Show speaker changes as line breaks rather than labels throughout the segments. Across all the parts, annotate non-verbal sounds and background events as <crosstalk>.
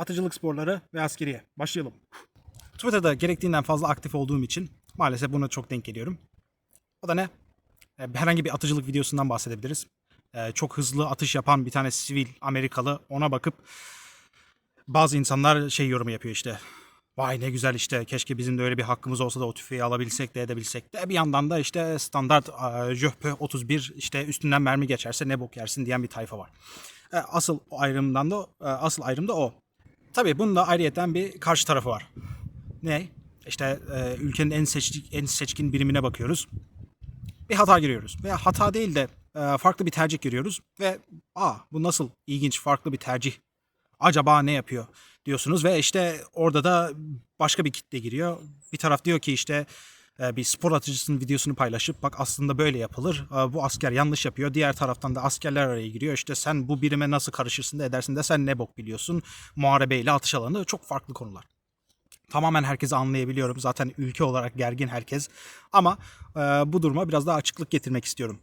atıcılık sporları ve askeriye. Başlayalım. Twitter'da gerektiğinden fazla aktif olduğum için maalesef buna çok denk geliyorum. O da ne? E, Herhangi bir atıcılık videosundan bahsedebiliriz. E, Çok hızlı atış yapan bir tane sivil Amerikalı ona bakıp bazı insanlar şey yorumu yapıyor işte. Vay ne güzel işte keşke bizim de öyle bir hakkımız olsa da o tüfeği alabilsek de edebilsek de. Bir yandan da işte standart e, Jöhpe 31 işte üstünden mermi geçerse ne bok yersin diyen bir tayfa var. Asıl ayrımdan da asıl ayrım da o. Tabii bunun da ayrıyeten bir karşı tarafı var. Ne? İşte e, ülkenin en seçkin, en seçkin birimine bakıyoruz. Bir hata giriyoruz. Veya hata değil de e, farklı bir tercih giriyoruz. Ve aa bu nasıl ilginç farklı bir tercih. Acaba ne yapıyor diyorsunuz ve işte orada da başka bir kitle giriyor. Bir taraf diyor ki işte bir spor atıcısının videosunu paylaşıp bak aslında böyle yapılır. E, Bu asker yanlış yapıyor. Diğer taraftan da askerler araya giriyor. İşte sen bu birime nasıl karışırsın da edersin de sen ne bok biliyorsun. Muharebeyle atış alanı çok farklı konular tamamen herkesi anlayabiliyorum. Zaten ülke olarak gergin herkes. Ama e, bu duruma biraz daha açıklık getirmek istiyorum.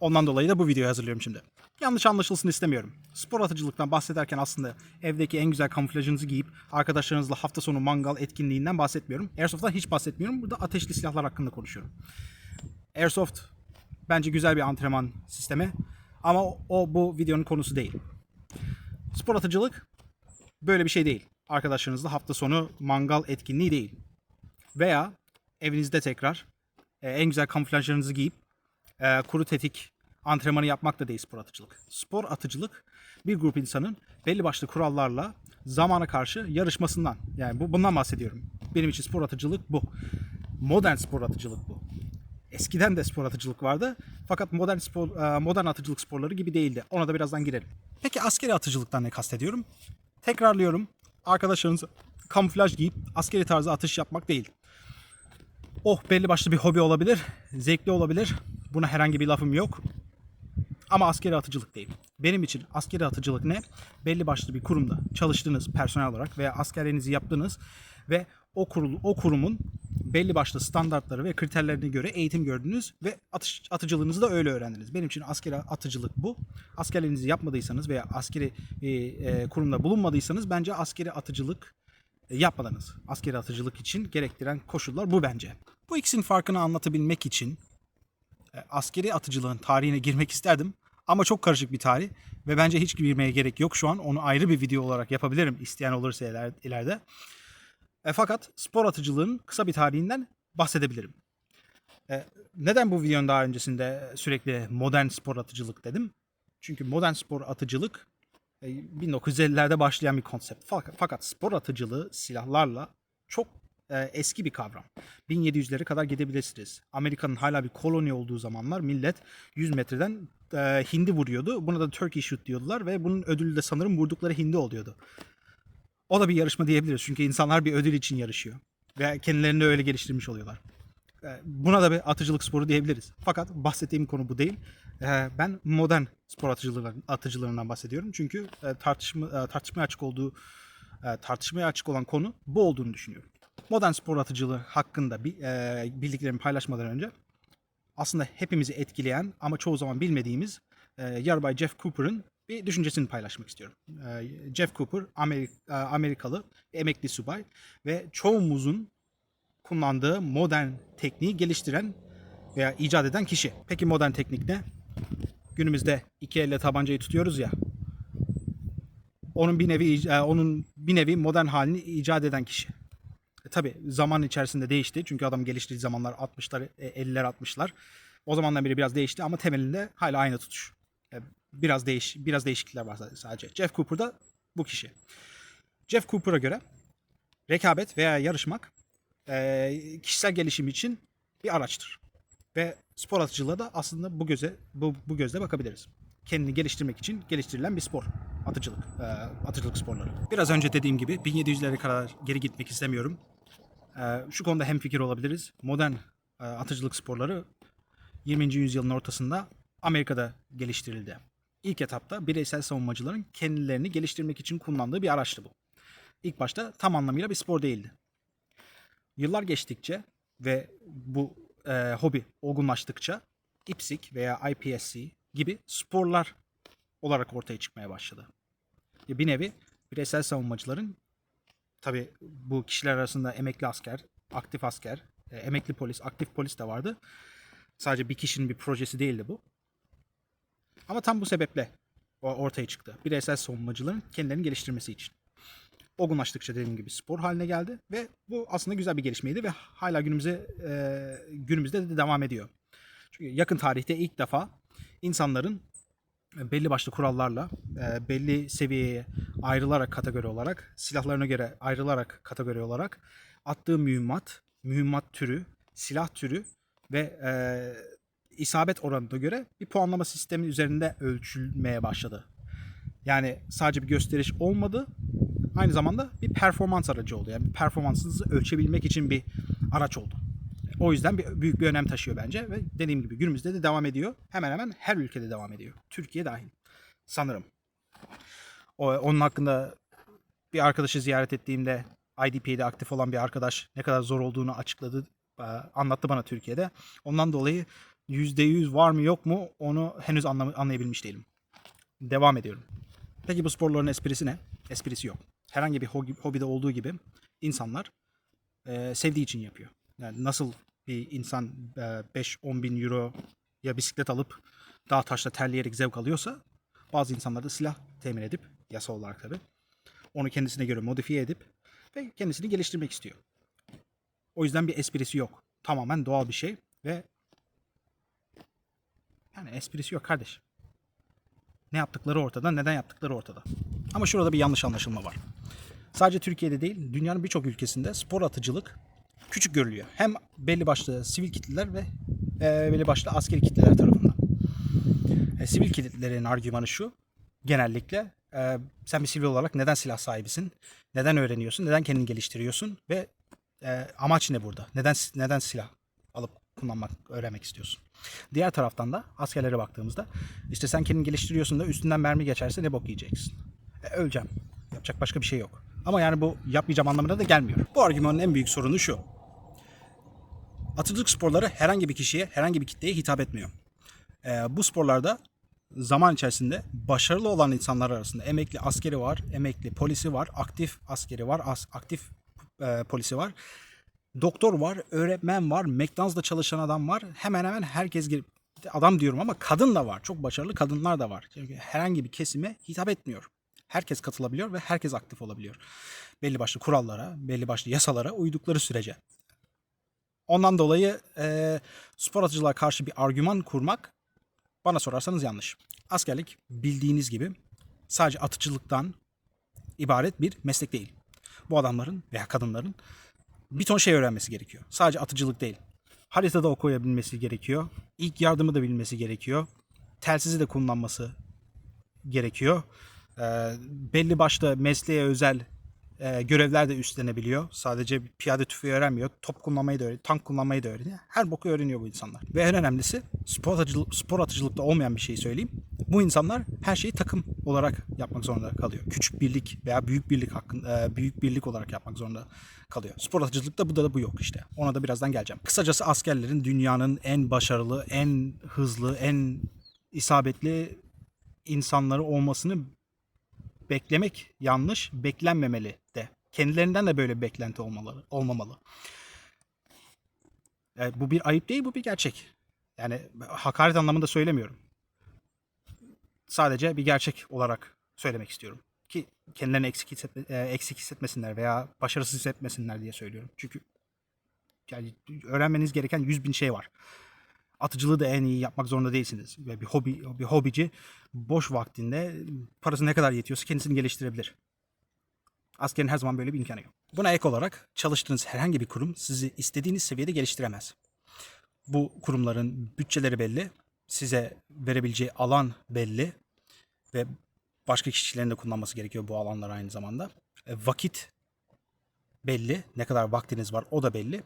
Ondan dolayı da bu videoyu hazırlıyorum şimdi. Yanlış anlaşılsın istemiyorum. Spor atıcılıktan bahsederken aslında evdeki en güzel kamuflajınızı giyip arkadaşlarınızla hafta sonu mangal etkinliğinden bahsetmiyorum. Airsoft'tan hiç bahsetmiyorum. Burada ateşli silahlar hakkında konuşuyorum. Airsoft bence güzel bir antrenman sistemi. Ama o, bu videonun konusu değil. Spor atıcılık böyle bir şey değil. Arkadaşlarınızla hafta sonu mangal etkinliği değil. Veya evinizde tekrar e, en güzel kamuflajlarınızı giyip e, kuru tetik antrenmanı yapmak da değil spor atıcılık. Spor atıcılık bir grup insanın belli başlı kurallarla zamana karşı yarışmasından. Yani bu bundan bahsediyorum. Benim için spor atıcılık bu. Modern spor atıcılık bu. Eskiden de spor atıcılık vardı. Fakat modern spor e, modern atıcılık sporları gibi değildi. Ona da birazdan girelim. Peki askeri atıcılıktan ne kastediyorum? Tekrarlıyorum. Arkadaşlarınız kamuflaj giyip askeri tarzı atış yapmak değil. Oh belli başlı bir hobi olabilir. Zevkli olabilir. Buna herhangi bir lafım yok. Ama askeri atıcılık değil. Benim için askeri atıcılık ne? Belli başlı bir kurumda çalıştığınız personel olarak veya askerliğinizi yaptığınız ve o kurul o kurumun belli başlı standartları ve kriterlerine göre eğitim gördünüz ve atış, atıcılığınızı da öyle öğrendiniz. Benim için askeri atıcılık bu. Askerliğinizi yapmadıysanız veya askeri bir e, kurumda bulunmadıysanız bence askeri atıcılık e, yapmadınız. Askeri atıcılık için gerektiren koşullar bu bence. Bu ikisinin farkını anlatabilmek için e, askeri atıcılığın tarihine girmek isterdim. Ama çok karışık bir tarih ve bence hiç girmeye gerek yok şu an. Onu ayrı bir video olarak yapabilirim isteyen olursa iler- ileride. E, fakat spor atıcılığın kısa bir tarihinden bahsedebilirim. E, neden bu videonun daha öncesinde sürekli modern spor atıcılık dedim? Çünkü modern spor atıcılık e, 1950'lerde başlayan bir konsept. Fakat, fakat spor atıcılığı silahlarla çok e, eski bir kavram. 1700'lere kadar gidebilirsiniz. Amerika'nın hala bir koloni olduğu zamanlar millet 100 metreden e, hindi vuruyordu. Buna da turkey shoot diyordular ve bunun ödülü de sanırım vurdukları hindi oluyordu. O da bir yarışma diyebiliriz. Çünkü insanlar bir ödül için yarışıyor. Ve kendilerini öyle geliştirmiş oluyorlar. E, Buna da bir atıcılık sporu diyebiliriz. Fakat bahsettiğim konu bu değil. E, Ben modern spor atıcılığından, atıcılarından bahsediyorum. Çünkü e, tartışma, e, tartışmaya açık olduğu e, tartışmaya açık olan konu bu olduğunu düşünüyorum. Modern spor atıcılığı hakkında bi- e, bildiklerimi paylaşmadan önce aslında hepimizi etkileyen ama çoğu zaman bilmediğimiz e, Yarbay Jeff Cooper'ın bir düşüncesini paylaşmak istiyorum. E, Jeff Cooper Amerik- e, Amerikalı emekli subay ve çoğumuzun kullandığı modern tekniği geliştiren veya icat eden kişi. Peki modern teknik ne? Günümüzde iki elle tabancayı tutuyoruz ya. Onun bir nevi e, onun bir nevi modern halini icat eden kişi. E, tabii zaman içerisinde değişti. Çünkü adam geliştiği zamanlar 60'lar, e, 50'ler, 60'lar. O zamandan beri biraz değişti ama temelinde hala aynı tutuş. E, Biraz değiş biraz değişiklikler var sadece. Jeff Cooper da bu kişi. Jeff Cooper'a göre rekabet veya yarışmak e, kişisel gelişim için bir araçtır. Ve spor atıcılığa da aslında bu göze bu, bu gözle bakabiliriz. Kendini geliştirmek için geliştirilen bir spor. Atıcılık, e, atıcılık sporları. Biraz önce dediğim gibi 1700'lere kadar geri gitmek istemiyorum. E, şu konuda hemfikir olabiliriz. Modern e, atıcılık sporları 20. yüzyılın ortasında Amerika'da geliştirildi. İlk etapta bireysel savunmacıların kendilerini geliştirmek için kullandığı bir araçtı bu. İlk başta tam anlamıyla bir spor değildi. Yıllar geçtikçe ve bu e, hobi olgunlaştıkça IPSC veya IPSC gibi sporlar olarak ortaya çıkmaya başladı. Bir nevi bireysel savunmacıların tabi bu kişiler arasında emekli asker, aktif asker, e, emekli polis, aktif polis de vardı. Sadece bir kişinin bir projesi değildi bu. Ama tam bu sebeple ortaya çıktı. Bireysel savunmacıların kendilerini geliştirmesi için. Olgunlaştıkça dediğim gibi spor haline geldi ve bu aslında güzel bir gelişmeydi ve hala günümüze e, günümüzde de devam ediyor. Çünkü yakın tarihte ilk defa insanların belli başlı kurallarla e, belli seviyeye ayrılarak kategori olarak silahlarına göre ayrılarak kategori olarak attığı mühimmat, mühimmat türü, silah türü ve e, isabet oranına göre bir puanlama sistemi üzerinde ölçülmeye başladı. Yani sadece bir gösteriş olmadı. Aynı zamanda bir performans aracı oldu. Yani performansınızı ölçebilmek için bir araç oldu. O yüzden bir, büyük bir önem taşıyor bence ve dediğim gibi günümüzde de devam ediyor. Hemen hemen her ülkede devam ediyor. Türkiye dahil. Sanırım. O, onun hakkında bir arkadaşı ziyaret ettiğimde IDP'de aktif olan bir arkadaş ne kadar zor olduğunu açıkladı, anlattı bana Türkiye'de. Ondan dolayı %100 var mı yok mu onu henüz anlayabilmiş değilim. Devam ediyorum. Peki bu sporların esprisi ne? Esprisi yok. Herhangi bir hobi, hobide olduğu gibi insanlar e, sevdiği için yapıyor. Yani nasıl bir insan e, 5-10 bin euro ya bisiklet alıp dağ taşla terleyerek zevk alıyorsa bazı insanlar da silah temin edip yasal olarak tabi onu kendisine göre modifiye edip ve kendisini geliştirmek istiyor. O yüzden bir esprisi yok. Tamamen doğal bir şey ve yani esprisi yok kardeş. Ne yaptıkları ortada, neden yaptıkları ortada. Ama şurada bir yanlış anlaşılma var. Sadece Türkiye'de değil, dünyanın birçok ülkesinde spor atıcılık küçük görülüyor. Hem belli başlı sivil kitleler ve e, belli başlı askeri kitleler tarafından. E, sivil kitlelerin argümanı şu, genellikle e, sen bir sivil olarak neden silah sahibisin, neden öğreniyorsun, neden kendini geliştiriyorsun ve e, amaç ne burada? Neden neden silah alıp kullanmak, öğrenmek istiyorsun? Diğer taraftan da askerlere baktığımızda işte sen kendini geliştiriyorsun da üstünden mermi geçerse ne bok yiyeceksin? E, öleceğim. Yapacak başka bir şey yok. Ama yani bu yapmayacağım anlamına da gelmiyor. Bu argümanın en büyük sorunu şu. Atıcılık sporları herhangi bir kişiye, herhangi bir kitleye hitap etmiyor. Ee, bu sporlarda zaman içerisinde başarılı olan insanlar arasında emekli askeri var, emekli polisi var, aktif askeri var, as- aktif e, polisi var. Doktor var, öğretmen var, McDonald's'da çalışan adam var. Hemen hemen herkes girip adam diyorum ama kadın da var. Çok başarılı kadınlar da var. Çünkü herhangi bir kesime hitap etmiyor. Herkes katılabiliyor ve herkes aktif olabiliyor. Belli başlı kurallara, belli başlı yasalara uydukları sürece. Ondan dolayı e, spor atıcılığa karşı bir argüman kurmak bana sorarsanız yanlış. Askerlik bildiğiniz gibi sadece atıcılıktan ibaret bir meslek değil. Bu adamların veya kadınların bir ton şey öğrenmesi gerekiyor. Sadece atıcılık değil. Haritada okuyabilmesi gerekiyor. İlk yardımı da bilmesi gerekiyor. Telsizi de kullanması gerekiyor. Ee, belli başlı mesleğe özel e, görevler de üstlenebiliyor. Sadece piyade tüfeği öğrenmiyor. Top kullanmayı da öğreniyor. Tank kullanmayı da öğreniyor. Her boku öğreniyor bu insanlar. Ve en önemlisi spor, atıcılık, spor atıcılıkta olmayan bir şey söyleyeyim. Bu insanlar her şeyi takım olarak yapmak zorunda kalıyor. Küçük birlik veya büyük birlik hakkında e, büyük birlik olarak yapmak zorunda kalıyor. Spor atıcılıkta bu da bu yok işte. Ona da birazdan geleceğim. Kısacası askerlerin dünyanın en başarılı, en hızlı, en isabetli insanları olmasını beklemek yanlış, beklenmemeli de. Kendilerinden de böyle bir beklenti olmalı, olmamalı. Yani bu bir ayıp değil, bu bir gerçek. Yani hakaret anlamında söylemiyorum. Sadece bir gerçek olarak söylemek istiyorum. Ki kendilerini eksik, hissetme, e, eksik hissetmesinler veya başarısız hissetmesinler diye söylüyorum. Çünkü yani öğrenmeniz gereken yüz bin şey var. Atıcılığı da en iyi yapmak zorunda değilsiniz. Ve bir hobi, bir hobici boş vaktinde parası ne kadar yetiyorsa kendisini geliştirebilir. Askerin her zaman böyle bir imkanı yok. Buna ek olarak çalıştığınız herhangi bir kurum sizi istediğiniz seviyede geliştiremez. Bu kurumların bütçeleri belli, size verebileceği alan belli ve başka kişilerin de kullanması gerekiyor bu alanlar aynı zamanda. E, vakit belli, ne kadar vaktiniz var o da belli.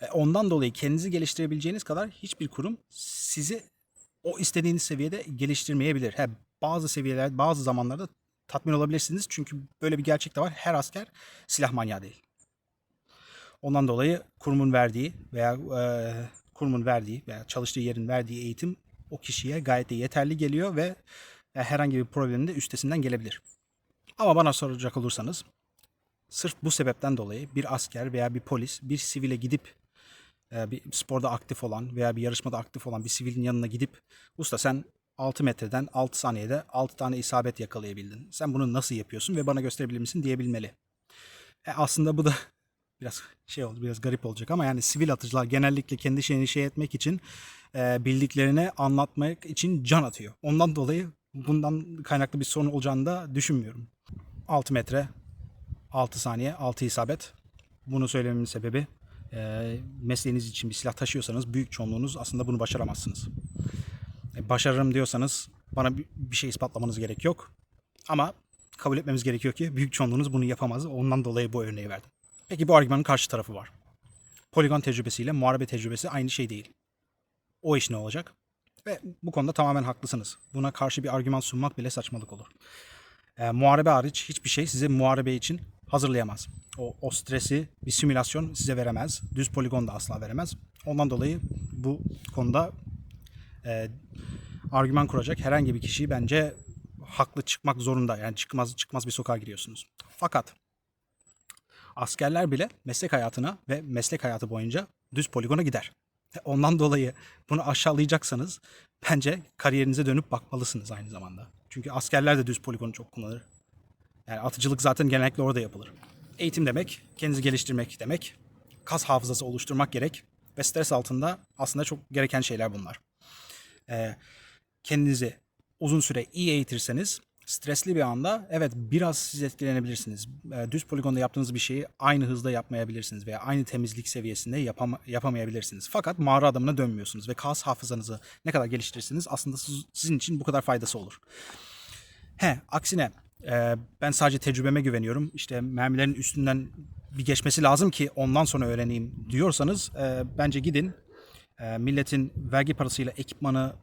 E, ondan dolayı kendinizi geliştirebileceğiniz kadar hiçbir kurum sizi o istediğiniz seviyede geliştirmeyebilir. He, bazı seviyeler, bazı zamanlarda tatmin olabilirsiniz. Çünkü böyle bir gerçek de var. Her asker silah manyağı değil. Ondan dolayı kurumun verdiği veya e, kurumun verdiği veya çalıştığı yerin verdiği eğitim o kişiye gayet de yeterli geliyor ve e, herhangi bir problemin de üstesinden gelebilir. Ama bana soracak olursanız sırf bu sebepten dolayı bir asker veya bir polis bir sivile gidip e, bir sporda aktif olan veya bir yarışmada aktif olan bir sivilin yanına gidip usta sen 6 metreden 6 saniyede 6 tane isabet yakalayabildin. Sen bunu nasıl yapıyorsun ve bana gösterebilir misin diyebilmeli. E, aslında bu da <laughs> biraz şey oldu biraz garip olacak ama yani sivil atıcılar genellikle kendi şeyini şey etmek için e, bildiklerini anlatmak için can atıyor. Ondan dolayı bundan kaynaklı bir sorun olacağını da düşünmüyorum. 6 metre 6 saniye 6 isabet. Bunu söylememin sebebi e, mesleğiniz için bir silah taşıyorsanız büyük çoğunluğunuz aslında bunu başaramazsınız. E, başarırım diyorsanız bana bir, şey ispatlamanız gerek yok. Ama kabul etmemiz gerekiyor ki büyük çoğunluğunuz bunu yapamaz. Ondan dolayı bu örneği verdim. Peki bu argümanın karşı tarafı var. Poligon tecrübesiyle muharebe tecrübesi aynı şey değil. O iş ne olacak? Ve bu konuda tamamen haklısınız. Buna karşı bir argüman sunmak bile saçmalık olur. E, muharebe hariç hiçbir şey sizi muharebe için hazırlayamaz. O, o stresi bir simülasyon size veremez. Düz poligon da asla veremez. Ondan dolayı bu konuda e, argüman kuracak herhangi bir kişi bence haklı çıkmak zorunda. Yani çıkmaz çıkmaz bir sokağa giriyorsunuz. Fakat askerler bile meslek hayatına ve meslek hayatı boyunca düz poligona gider. Ondan dolayı bunu aşağılayacaksanız bence kariyerinize dönüp bakmalısınız aynı zamanda. Çünkü askerler de düz poligonu çok kullanır. Yani atıcılık zaten genellikle orada yapılır. Eğitim demek, kendinizi geliştirmek demek. Kas hafızası oluşturmak gerek. Ve stres altında aslında çok gereken şeyler bunlar. Ee, kendinizi uzun süre iyi eğitirseniz stresli bir anda evet biraz siz etkilenebilirsiniz. Ee, düz poligonda yaptığınız bir şeyi aynı hızda yapmayabilirsiniz veya aynı temizlik seviyesinde yapama- yapamayabilirsiniz. Fakat mağara adamına dönmüyorsunuz ve kas hafızanızı ne kadar geliştirirseniz aslında siz- sizin için bu kadar faydası olur. He, aksine e, ben sadece tecrübeme güveniyorum. İşte mermilerin üstünden bir geçmesi lazım ki ondan sonra öğreneyim diyorsanız e, bence gidin. E, milletin vergi parasıyla ekipmanı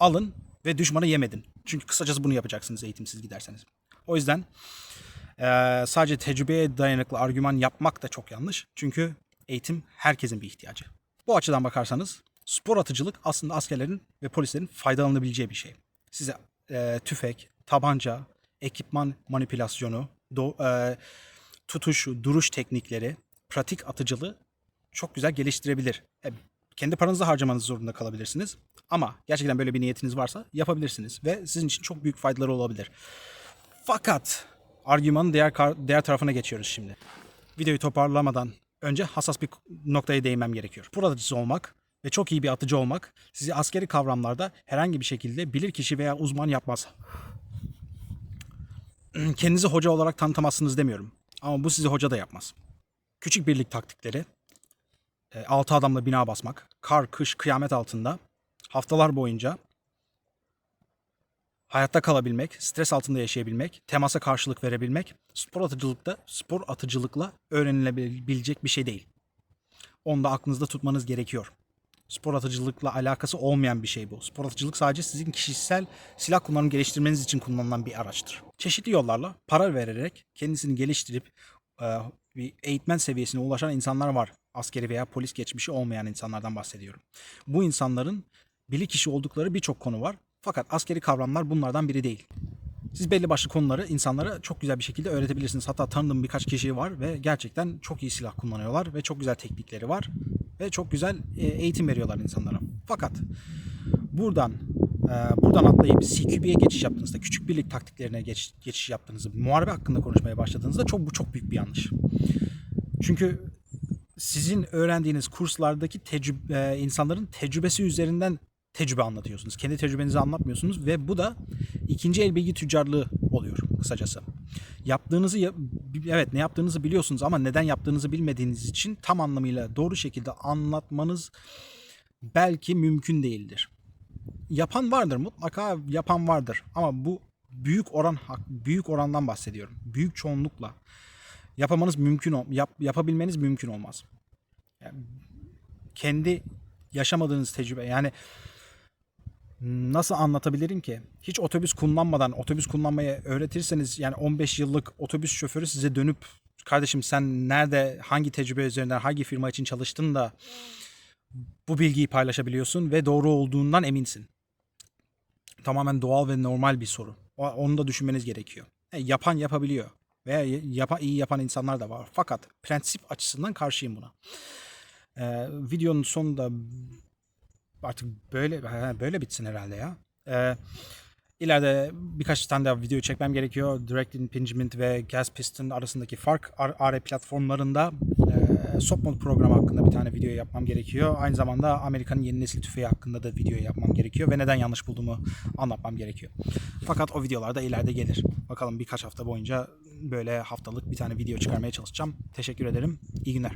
alın ve düşmanı yemedin. Çünkü kısacası bunu yapacaksınız eğitimsiz giderseniz. O yüzden e, sadece tecrübeye dayanıklı argüman yapmak da çok yanlış. Çünkü eğitim herkesin bir ihtiyacı. Bu açıdan bakarsanız spor atıcılık aslında askerlerin ve polislerin faydalanabileceği bir şey. Size e, tüfek, tabanca, ekipman manipülasyonu, do- e, tutuş, duruş teknikleri, pratik atıcılığı çok güzel geliştirebilir. E, kendi paranızı harcamanız zorunda kalabilirsiniz. Ama gerçekten böyle bir niyetiniz varsa yapabilirsiniz ve sizin için çok büyük faydaları olabilir. Fakat argümanın diğer diğer tarafına geçiyoruz şimdi. Videoyu toparlamadan önce hassas bir noktaya değinmem gerekiyor. Spor atıcısı olmak ve çok iyi bir atıcı olmak sizi askeri kavramlarda herhangi bir şekilde bilir kişi veya uzman yapmaz. <clears throat> Kendinizi hoca olarak tanıtamazsınız demiyorum. Ama bu sizi hoca da yapmaz. Küçük birlik taktikleri, e, altı adamla bina basmak, kar, kış, kıyamet altında haftalar boyunca hayatta kalabilmek, stres altında yaşayabilmek, temasa karşılık verebilmek spor atıcılıkta spor atıcılıkla öğrenilebilecek bir şey değil. Onu da aklınızda tutmanız gerekiyor. Spor atıcılıkla alakası olmayan bir şey bu. Spor atıcılık sadece sizin kişisel silah kullanım geliştirmeniz için kullanılan bir araçtır. Çeşitli yollarla para vererek kendisini geliştirip e, bir eğitmen seviyesine ulaşan insanlar var. Askeri veya polis geçmişi olmayan insanlardan bahsediyorum. Bu insanların bilir kişi oldukları birçok konu var. Fakat askeri kavramlar bunlardan biri değil. Siz belli başlı konuları insanlara çok güzel bir şekilde öğretebilirsiniz. Hatta tanıdığım birkaç kişi var ve gerçekten çok iyi silah kullanıyorlar ve çok güzel teknikleri var ve çok güzel e, eğitim veriyorlar insanlara. Fakat buradan e, buradan atlayıp CQB'ye geçiş yaptığınızda, küçük birlik taktiklerine geç, geçiş yaptığınızda, muharebe hakkında konuşmaya başladığınızda çok bu çok büyük bir yanlış. Çünkü sizin öğrendiğiniz kurslardaki tecrübe, insanların tecrübesi üzerinden tecrübe anlatıyorsunuz. Kendi tecrübenizi anlatmıyorsunuz ve bu da ikinci el bilgi tüccarlığı oluyor kısacası. Yaptığınızı ya- evet ne yaptığınızı biliyorsunuz ama neden yaptığınızı bilmediğiniz için tam anlamıyla doğru şekilde anlatmanız belki mümkün değildir. Yapan vardır mutlaka yapan vardır ama bu büyük oran büyük orandan bahsediyorum. Büyük çoğunlukla yapamanız mümkün yap, yapabilmeniz mümkün olmaz. Yani kendi yaşamadığınız tecrübe yani nasıl anlatabilirim ki? Hiç otobüs kullanmadan otobüs kullanmayı öğretirseniz yani 15 yıllık otobüs şoförü size dönüp kardeşim sen nerede hangi tecrübe üzerinden hangi firma için çalıştın da bu bilgiyi paylaşabiliyorsun ve doğru olduğundan eminsin. Tamamen doğal ve normal bir soru. Onu da düşünmeniz gerekiyor. E, yapan yapabiliyor. Veya yapa, iyi yapan insanlar da var. Fakat prensip açısından karşıyım buna. E, videonun sonunda artık böyle böyle bitsin herhalde ya. E, ileride birkaç tane daha video çekmem gerekiyor. Direct Impingement ve Gas Piston arasındaki fark R- RE platformlarında e, Sop Mod programı hakkında bir tane video yapmam gerekiyor. Aynı zamanda Amerika'nın yeni nesil tüfeği hakkında da video yapmam gerekiyor ve neden yanlış bulduğumu anlatmam gerekiyor. Fakat o videolar da ileride gelir. Bakalım birkaç hafta boyunca böyle haftalık bir tane video çıkarmaya çalışacağım. Teşekkür ederim. İyi günler.